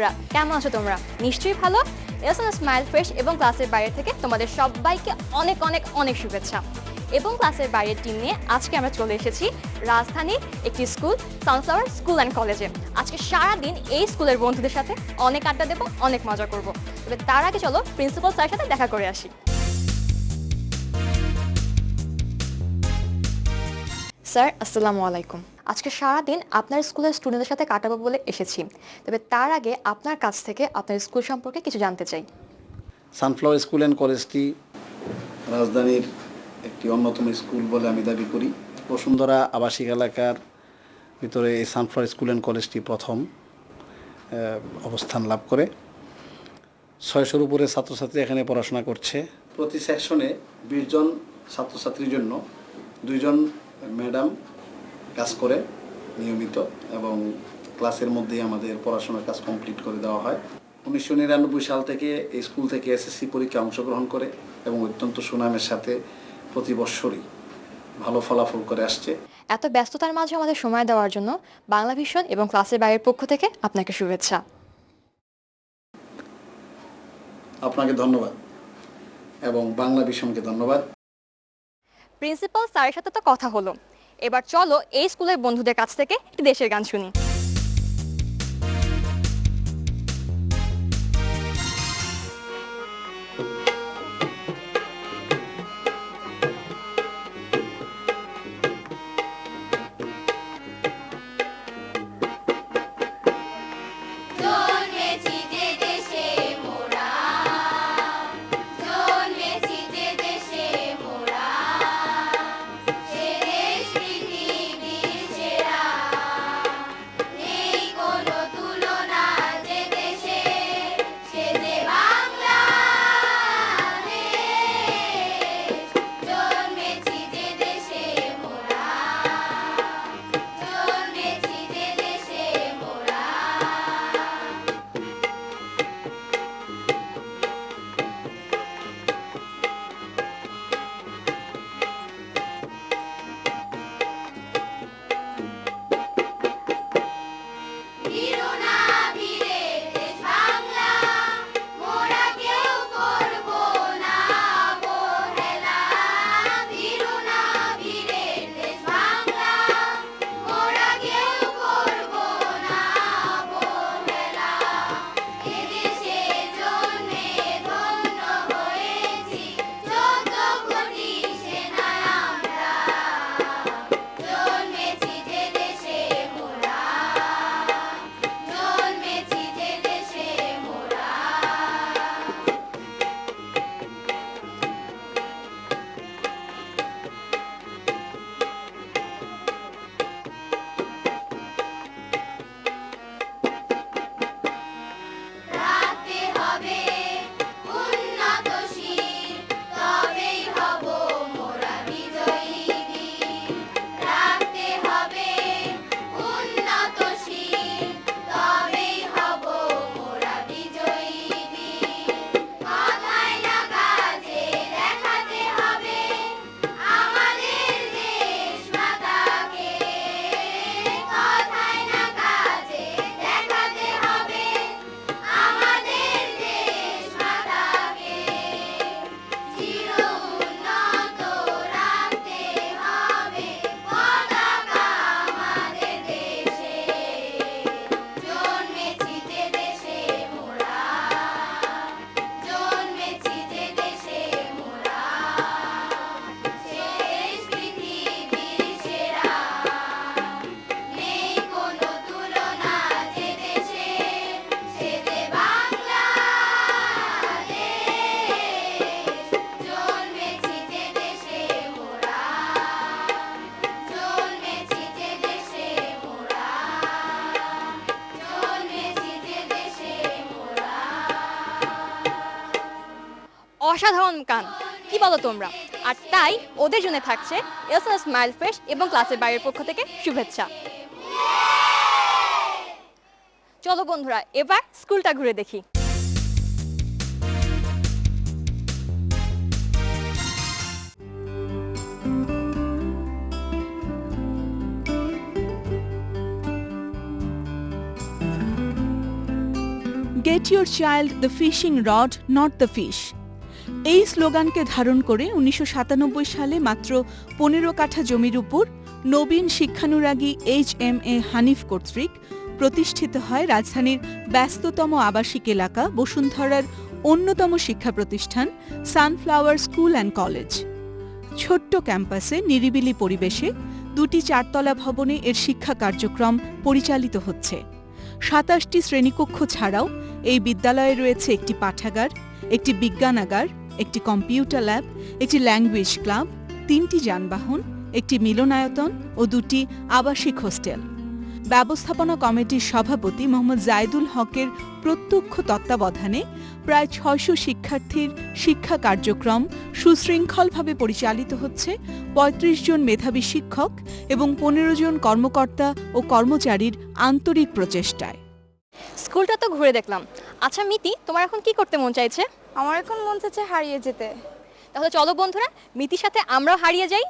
বন্ধুরা, কেমন আছো তোমরা? নিশ্চয়ই ভালো। এসন স্মাইল ফ্রেশ এবং ক্লাসের বাইরে থেকে তোমাদের সবাইকে অনেক অনেক অনেক শুভেচ্ছা। এবং ক্লাসের বাইরের টিম নিয়ে আজকে আমরা চলে এসেছি রাজধানীর একটি স্কুল সানফ্লাওয়ার স্কুল অ্যান্ড কলেজে আজকে সারাদিন এই স্কুলের বন্ধুদের সাথে অনেক আড্ডা দেবো, অনেক মজা করব। তবে তার আগে চলো প্রিন্সিপাল স্যারের সাথে দেখা করে আসি। স্যার, আসসালামু আলাইকুম। আজকে সারা দিন আপনার স্কুলের স্টুডেন্টদের সাথে কাটাবো বলে এসেছি। তবে তার আগে আপনার কাছ থেকে আপনার স্কুল সম্পর্কে কিছু জানতে চাই। সানফ্লাওয়ার স্কুল অ্যান্ড কলেজটি রাজধানীর একটি অন্যতম স্কুল বলে আমি দাবি করি। বসুন্ধরা আবাসিক এলাকার ভিতরে এই সানফ্লাওয়ার স্কুল অ্যান্ড কলেজটি প্রথম অবস্থান লাভ করে। ছয়শোর উপরে ছাত্রছাত্রী এখানে পড়াশোনা করছে। প্রতি সেকশনে বিশ জন ছাত্রছাত্রীর জন্য দুইজন ম্যাডাম কাজ করে নিয়মিত এবং ক্লাসের মধ্যেই আমাদের পড়াশোনার কাজ কমপ্লিট করে দেওয়া হয়। উনিশশো নিরানব্বই সাল থেকে এই স্কুল থেকে এসএসসি পরীক্ষায় অংশগ্রহণ করে এবং অত্যন্ত সুনামের সাথে প্রতি বৎসরই ভালো ফলাফল করে আসছে। এত ব্যস্ততার মাঝে আমাদের সময় দেওয়ার জন্য বাংলা ভীষণ এবং ক্লাসের বাইরের পক্ষ থেকে আপনাকে শুভেচ্ছা। আপনাকে ধন্যবাদ এবং বাংলা ভীষণকে ধন্যবাদ। প্রিন্সিপাল স্যারের সাথে তো কথা হলো। এবার চলো এই স্কুলের বন্ধুদের কাছ থেকে একটি দেশের গান শুনি। বলো তোমরা। আর তাই ওদের জন্য থাকছে এলসন স্মাইল ফ্রেশ এবং ক্লাসের বাইরের পক্ষ থেকে শুভেচ্ছা। চলো বন্ধুরা, এবার স্কুলটা ঘুরে দেখি। Get your child the fishing rod not the fish এই স্লোগানকে ধারণ করে উনিশশো সাতানব্বই সালে মাত্র পনেরো কাঠা জমির উপর নবীন শিক্ষানুরাগী এইচ এম এ হানিফ কর্তৃক প্রতিষ্ঠিত হয় রাজধানীর ব্যস্ততম আবাসিক এলাকা বসুন্ধরার অন্যতম শিক্ষা প্রতিষ্ঠান সানফ্লাওয়ার স্কুল অ্যান্ড কলেজ। ছোট্ট ক্যাম্পাসে নিরিবিলি পরিবেশে দুটি চারতলা ভবনে এর শিক্ষা কার্যক্রম পরিচালিত হচ্ছে। সাতাশটি শ্রেণীকক্ষ ছাড়াও এই বিদ্যালয়ে রয়েছে একটি পাঠাগার, একটি বিজ্ঞানাগার একটি কম্পিউটার ল্যাব, একটি ল্যাঙ্গুয়েজ ক্লাব, তিনটি যানবাহন, একটি মিলনায়তন ও দুটি আবাসিক হোস্টেল। ব্যবস্থাপনা কমিটির সভাপতি মোহাম্মদ জায়দুল হকের প্রত্যক্ষ তত্ত্বাবধানে প্রায় ছয়শো শিক্ষার্থীর শিক্ষা কার্যক্রম সুশৃঙ্খলভাবে পরিচালিত হচ্ছে। ৩৫ জন মেধাবী শিক্ষক এবং পনেরো জন কর্মকর্তা ও কর্মচারীর আন্তরিক প্রচেষ্টায়। স্কুলটা তো ঘুরে দেখলাম। আচ্ছা মিতি, তোমার এখন কি করতে মন চাইছে? আমার এখন মন চাচ্ছে হারিয়ে যেতে। তাহলে চলো বন্ধুরা মিতির সাথে আমরাও হারিয়ে যাই।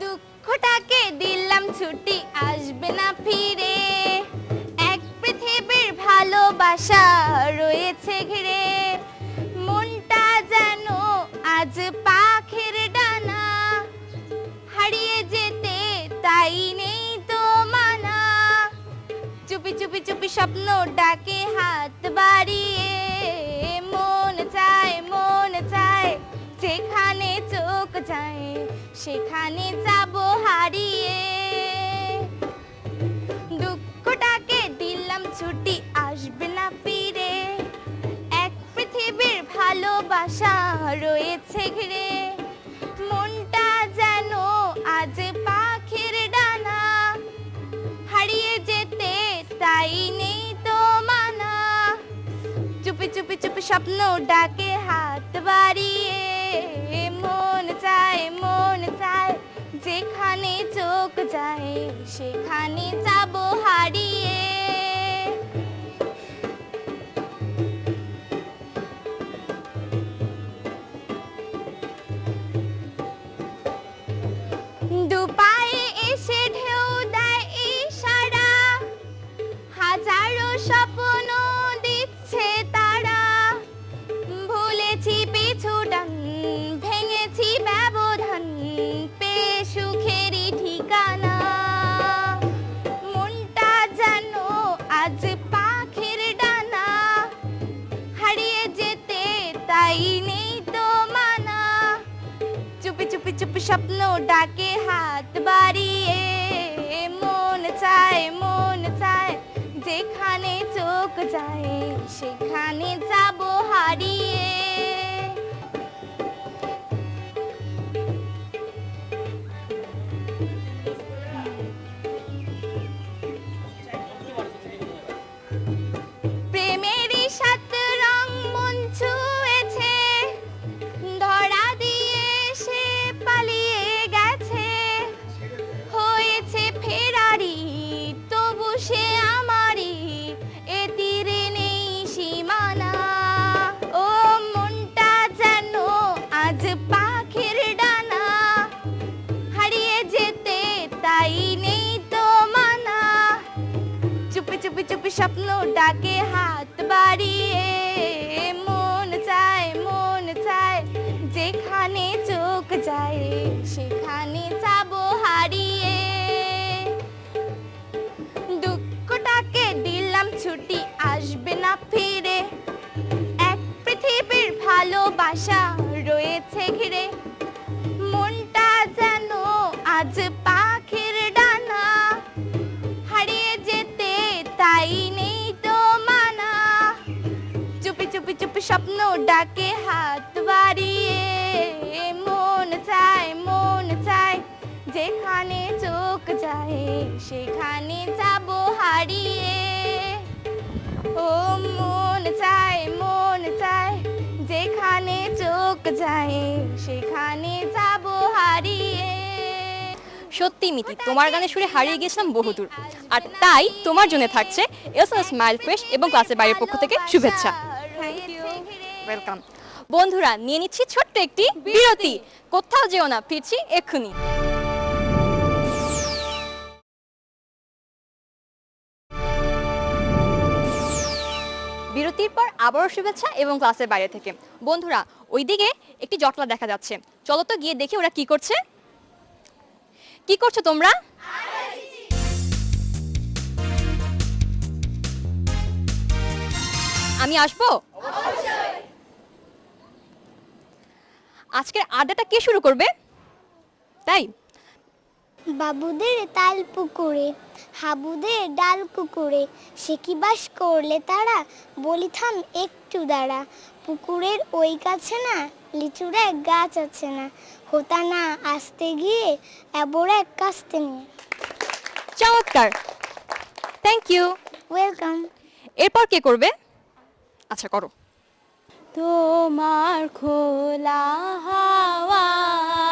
দুঃখটাকে দিলাম ছুটি আসবে না ফিরে। এক পৃথিবীর ভালোবাসা রয়েছে ঘিরে। মনটা যেন আজ পাখির ডানা। হারিয়ে যেতে তাই নেই তো মানা। চুপি চুপি চুপি স্বপ্ন ডাকে হাত বাড়িয়ে। মন চায় মন যায়। যেখানে চোখ যায়, সেখানে যাব হারিয়ে। দুঃখটাকে দিলাম ছুটি, আসবে না ফিরে। এক পৃথিবীর ভালোবাসা রয়েছে ঘিরে। স্বপ্ন ডাকে হাত বাড়িয়ে। মন চায় মন চায় যেখানে চোখ যায় সেখানে যাব হারিয়ে। যেখানে চোখ যায়, সেখানে যাব হারিয়ে। দুঃখটাকে দিলাম, ছুটি আসবে না ফিরে। এক পৃথিবীর ভালোবাসা রয়েছে ঘিরে। মনটা যেন আজ পাখির ডানা। হারিয়ে যেতে তাই নেই তো মানা। চুপি চুপি চুপি স্বপ্ন ডাকে হাত যায় সেখানে যাব হারিয়ে। ও মন চায় মন চায় যেখানে চোখ যায় সেখানে যাব হারিয়ে। সত্যি মিতি তোমার গানে সুরে হারিয়ে গেছিলাম বহুদূর আর তাই তোমার জন্য থাকছে এলসন স্মাইল ফ্রেশ এবং ক্লাসের বাইরের পক্ষ থেকে শুভেচ্ছা। ওয়েলকাম বন্ধুরা নিয়ে নিচ্ছি ছোট্ট একটি বিরতি। কোথাও যেও না ফিরছি এক্ষুনি। বিরতির পর আবারও শুভেচ্ছা এবং ক্লাসের বাইরে থেকে। বন্ধুরা, ওইদিকে একটি জটলা দেখা যাচ্ছে। চলো তো গিয়ে দেখি ওরা কি করছে। কি করছ তোমরা? আমি আসব? আজকের আড্ডাটা কে শুরু করবে? তাই? বাবুদের তাল পুকুরে হাবুদের ডাল কুকুরে সে কি বাস করলে তারা? বলি থাম একটু দাঁড়া পুকুরের ওই কাছে না লিচুর এক গাছ আছে না। হোতা না আসতে গিয়ে এবর এক কাস্তে নিয়ে। চমৎকার। থ্যাংক ইউ ওয়েলকাম এরপর কে করবে? আচ্ছা করো। তোমার খোলা হাওয়ায়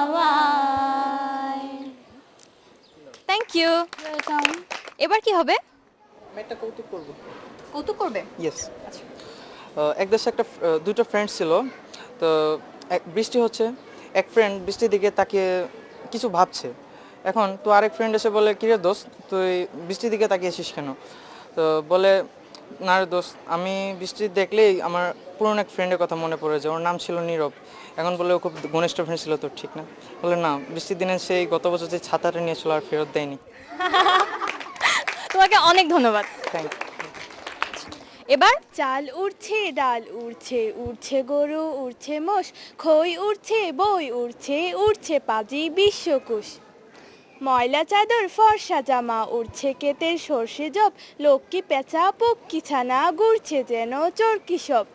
ইউ ওয়েলকাম এবার কি হবে? আমি একটা কৌতুক করব। কৌতুক করবে? ইয়েস এক দেশে একটা দুটো ফ্রেন্ড ছিল। তো এক বৃষ্টি হচ্ছে। এক ফ্রেন্ড বৃষ্টির দিকে তাকিয়ে কিছু ভাবছে। এখন তো আরেক ফ্রেন্ড এসে বলে কিরে দোস্ত তুই বৃষ্টির দিকে তাকিয়েছিস কেন? তো বলে না রে দোস্ত আমি বৃষ্টি দেখলেই আমার পুরনো এক ফ্রেন্ডের কথা মনে পড়ে যায়। ওর নাম ছিল নীরব। এখন বলে ও খুব ঘনিষ্ঠ ফ্রেন্ড ছিল তো ঠিক না? বলে না বৃষ্টির দিনে সেই গত বছর যে ছাতাটা নিয়েছিল আর ফেরত দেয়নি। তোমাকে অনেক ধন্যবাদ। থ্যাংক এবার চাল উড়ছে ডাল উড়ছে উড়ছে গরু উড়ছে মোষ খই উড়ছে বই উড়ছে উড়ছে পাজি বিশ্বকুশ ময়লা চাদর ফর্সা জামা উড়ছে কেতের সর্ষে জব লক্ষ্মী পেঁচা পক্ষী ছানা ঘুরছে যেন চরকি সব।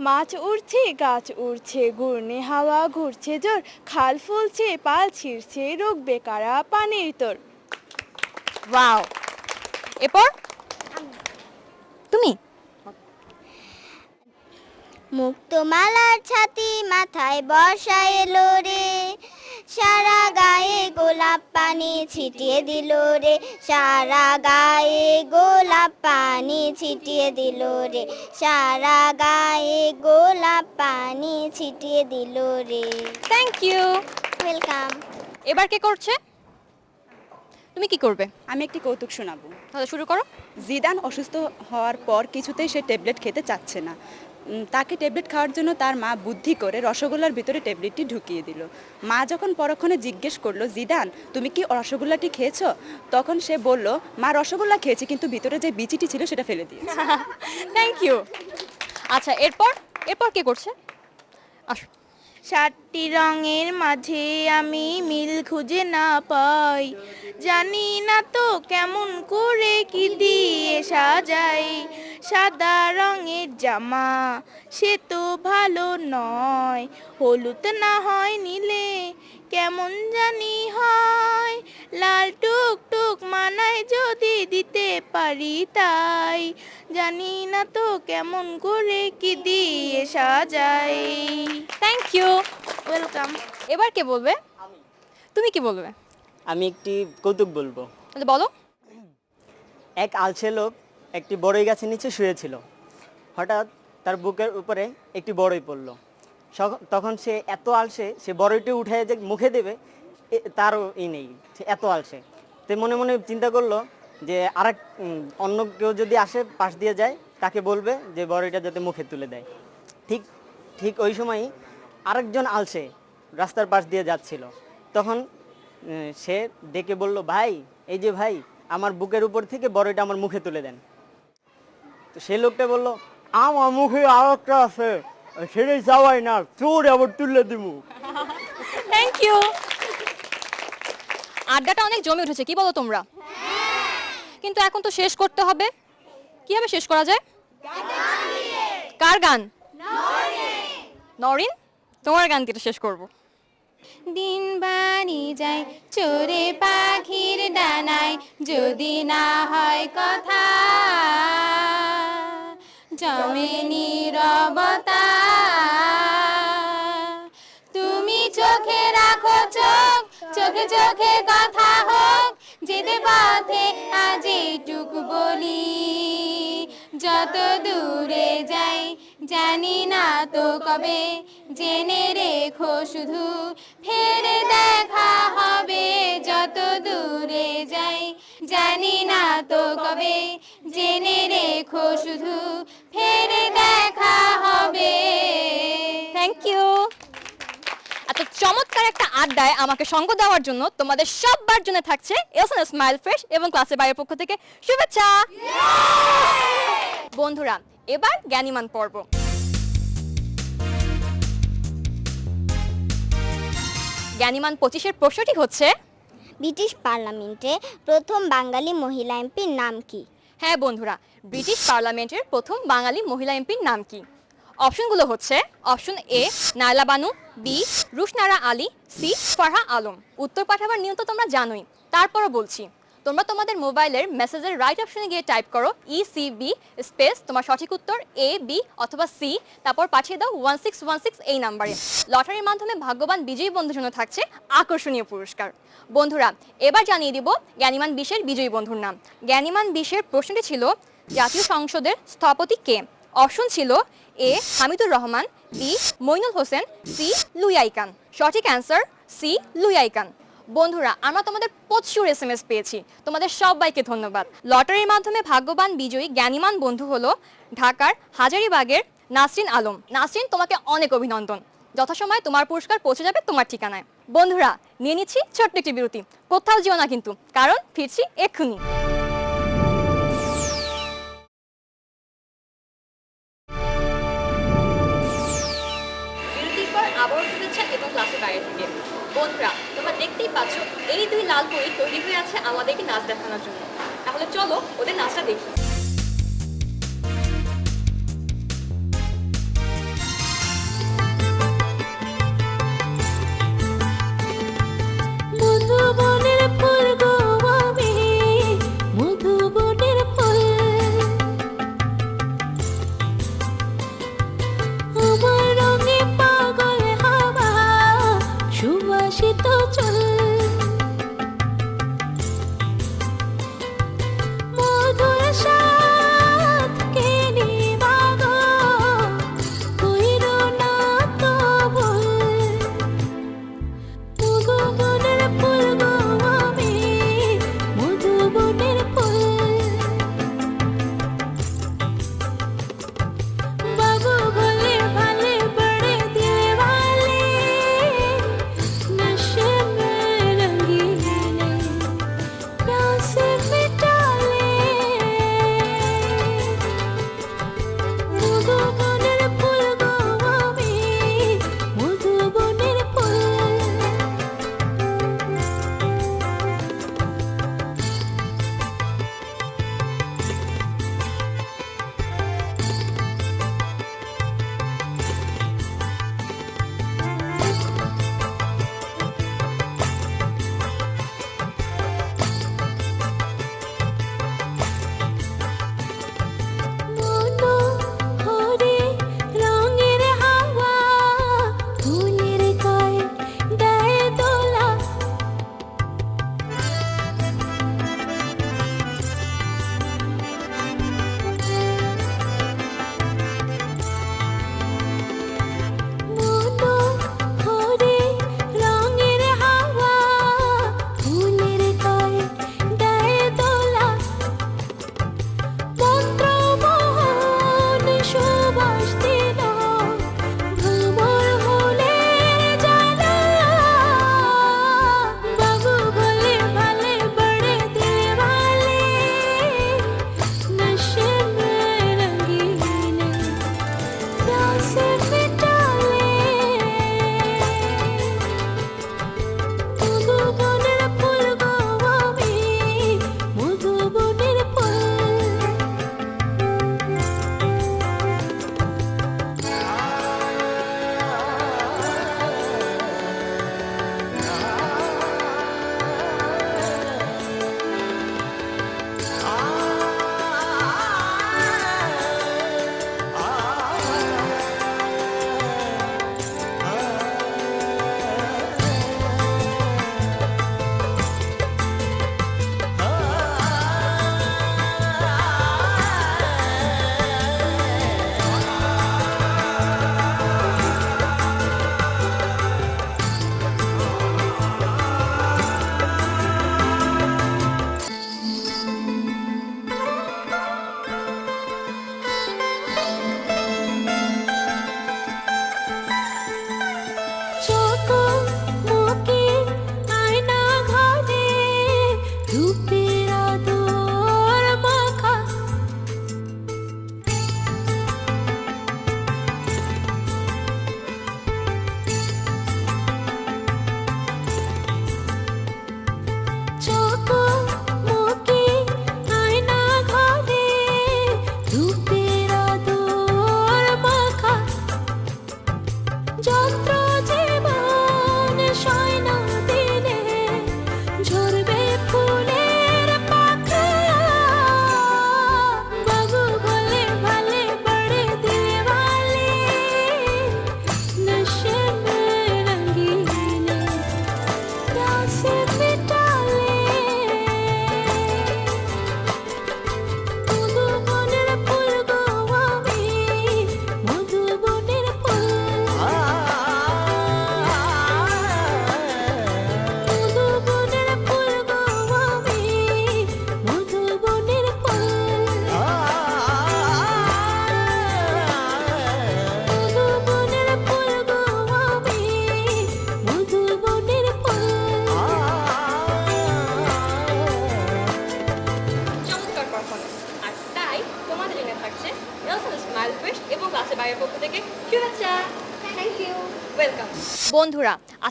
মাছ উড়ছে গাছ উড়ছে ঘূর্ণি হাওয়া ঘুরছে জোর খাল ফুলছে পাল ছিঁড়ছে রোগ বেকারা পানির তোর। ওয়াও। এরপর? তুমি? মুক্তমালার ছাতি মাথায় বর্ষা এলো রে। সারা গায়ে গোলাপ পানি ছিটিয়ে দিল রে। সারা গায়ে গোলাপ পানি ছিটিয়ে দিল রে। সারা গায়ে গোলাপ পানি ছিটিয়ে দিল রে। থ্যাংক ইউ ওয়েলকাম এবার কে করছে? তুমি কি করবে? আমি একটি কৌতুক শোনাবো। তাহলে শুরু করো। জিদান অসুস্থ হওয়ার পর কিছুতেই সে ট্যাবলেট খেতে চাচ্ছে না। তাকে ট্যাবলেট খাওয়ার জন্য তার মা বুদ্ধি করে রসগোল্লার ভিতরে ট্যাবলেটটি ঢুকিয়ে দিল। মা যখন পরক্ষণে জিজ্ঞেস করল, জিদান, তুমি কি রসগোল্লাটি খেয়েছো? তখন সে বলল, মা রসগোল্লা খেয়েছে, কিন্তু ভিতরে যে বিচিটি ছিল সেটা ফেলে দিয়েছে। থ্যাংক ইউ আচ্ছা এরপর? এরপর কে করছে? আসো। সাতটি রঙের মাঝে আমি মিল খুঁজে না পাই। জানি না তো কেমন করে কি দিয়ে সাজাই। সাদা রঙের জামা, সে তো ভালো নয়। হলুদ না হয় নিলে, কেমন জানি হয়। লাল টুক টুক মানায় যদি দিতে পারি তাই। জানি না তো কেমন করে কি দিয়ে সাজাই। থ্যাংক ইউ ওয়েলকাম এবার কে বলবে? তুমি কি বলবে? আমি একটি কৌতুক বলব। তাহলে বলো। এক আলসে লোক একটি বড়ই গাছের নিচে শুয়েছিল। হঠাৎ তার বুকের উপরে একটি বড়ই পড়ল। তখন সে এত আলসে সে বড়ইটি উঠে যে মুখে দেবে তারও ই নেই সে এত আলসে তো মনে মনে চিন্তা করল যে উম, অন্য কেউ যদি আসে পাশ দিয়ে যায় তাকে বলবে যে বড়ইটা যাতে মুখে তুলে দেয়। ঠিক ঠিক ওই সময়ই আরেকজন আলসে রাস্তার পাশ দিয়ে যাচ্ছিল। তখন সে ডেকে বলল ভাই এই যে ভাই আমার বুকের উপর থেকে বড়ইটা আমার মুখে তুলে দেন। তো সে লোকটা বলল আমার মুখে আর একটা আছে সেটাই যাওয়াই না চোর আবার তুলে দিব। থ্যাংক ইউ আড্ডাটা অনেক জমে উঠেছে কি বলো তোমরা? কিন্তু এখন তো শেষ করতে হবে। কীভাবে শেষ করা যায়? কার গান? নরিন? তোমার গান দিয়ে শেষ করব। দিন বানি যায়, চোরে পাখির ডানায়, যদি না হয় কথা, জমে নিরবতা। তুমি চোখে রাখো চোখ, চোখে চোখে কথা। যেতে পথে আজ এইটুকু বলি, যত দূরে যাই জানি না তো কবে, জেনে রেখো শুধু ফের দেখা হবে। যত দূরে যাই জানি না তো কবে, জেনে রেখো শুধু ফের দেখা হবে। থ্যাংক ইউ চমৎকার একটা আড্ডায় আমাকে সঙ্গ দেওয়ার জন্য তোমাদের সববার জন্য থাকছে এলসন স্মাইল ফ্রেশ এবং ক্লাসের বাইরের পক্ষ থেকে শুভেচ্ছা। বন্ধুরা এবার জ্ঞানীমান পর্ব। জ্ঞানীমান পঁচিশের প্রশ্নটি হচ্ছে ব্রিটিশ পার্লামেন্টে প্রথম বাঙালি মহিলা এমপির নাম কি? হ্যাঁ বন্ধুরা ব্রিটিশ পার্লামেন্টের প্রথম বাঙালি মহিলা এমপির নাম কি? অপশনগুলো হচ্ছে option A, Naila Banu, B, Rushanara Ali, C, Farha Alam. উত্তর পাঠাবার নিয়ম তো তোমরা জানোই। তারপরও বলছি, তোমরা তোমাদের মোবাইলের মেসেজের রাইট অপশনে গিয়ে টাইপ করো ই সি বি স্পেস তোমার সঠিক উত্তর এ বি অথবা সি তারপর পাঠিয়ে দাও ওয়ান সিক্স ওয়ান সিক্স এই নাম্বারে লটারির মাধ্যমে ভাগ্যবান বিজয়ী বন্ধুর জন্য থাকছে আকর্ষণীয় পুরস্কার। বন্ধুরা, এবার জানিয়ে দিব জ্ঞানীমান বিশের বিজয়ী বন্ধুর নাম। জ্ঞানীমান বিশের প্রশ্নটি ছিল, জাতীয় সংসদের স্থপতি কে? অপশন ছিল A Hamidur Rahman B Mainul Hossain C Louis Kahn সঠিক অ্যান্সার সি লুইয়াইকান বন্ধুরা, আমরা তোমাদের প্রচুর এস এম এস পেয়েছি। তোমাদের সবাইকে ধন্যবাদ। লটারির মাধ্যমে ভাগ্যবান, বিজয়ী, জ্ঞানীমান বন্ধু হলো ঢাকার হাজারিবাগের নাসরিন আলম। নাসরিন, তোমাকে অনেক অভিনন্দন। যথাসময়ে তোমার পুরস্কার পৌঁছে যাবে তোমার ঠিকানায়। বন্ধুরা, নিয়ে নিচ্ছি ছোট্ট একটি বিরতি। কোথাও যেও না কিন্তু, কারণ ফিরছি এক্ষুনি। এই দুই লাল পরি তৈরি হয়ে আছে আমাদেরকে নাচ দেখানোর জন্য। তাহলে চলো ওদের নাচটা দেখি।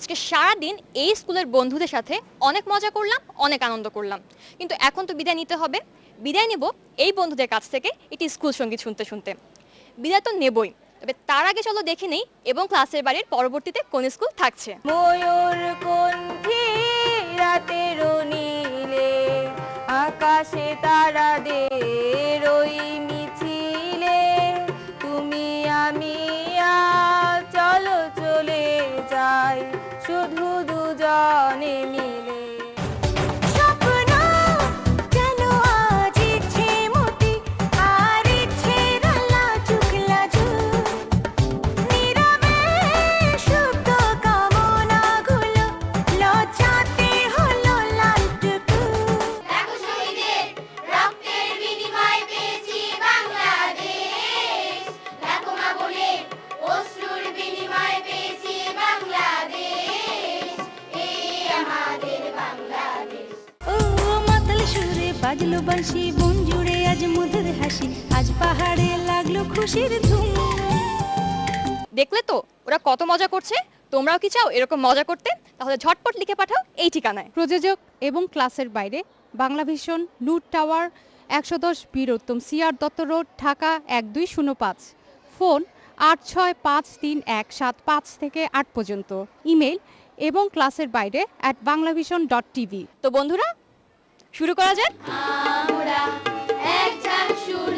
আজকে সারা দিন এই স্কুলের বন্ধুদের সাথে অনেক মজা করলাম, অনেক আনন্দ করলাম। কিন্তু এখন তো বিদায় নিতে হবে। বিদায় নেব এই বন্ধুদের কাছ থেকে একটি স্কুল সংগীত শুনতে শুনতে। বিদায় তো নেবই, তবে তার আগে চলো দেখে নেই এবং ক্লাসের বাড়ির পরবর্তীতে কোন স্কুল থাকছে। ময়ূর কণ্ঠে রাতের নীলে আকাশে তারাদের ওই শুধু দুজনে মিলে বাজলো বাঁশি বন জুড়ে আজ মধুর হাসি আজ পাহাড়ে লাগল খুশির ধুম। দেখলে তো ওরা কত মজা করছে। তোমরাও কি চাও এরকম মজা করতে? তাহলে ঝটপট লিখে পাঠাও এই ঠিকানায়। প্রযোজক এবং ক্লাসের বাইরে বাংলা ভিশন লুট টাওয়ার একশো দশ বীর উত্তম সিআর দত্ত রোড ঢাকা এক দুই শূন্য পাঁচ। ফোন আট ছয় পাঁচ তিন এক সাত পাঁচ থেকে আট পর্যন্ত। ইমেল এবং ক্লাসের বাইরে at Bangla vision dot TV তো বন্ধুরা শুরু করা যাক। আমরা এক সুর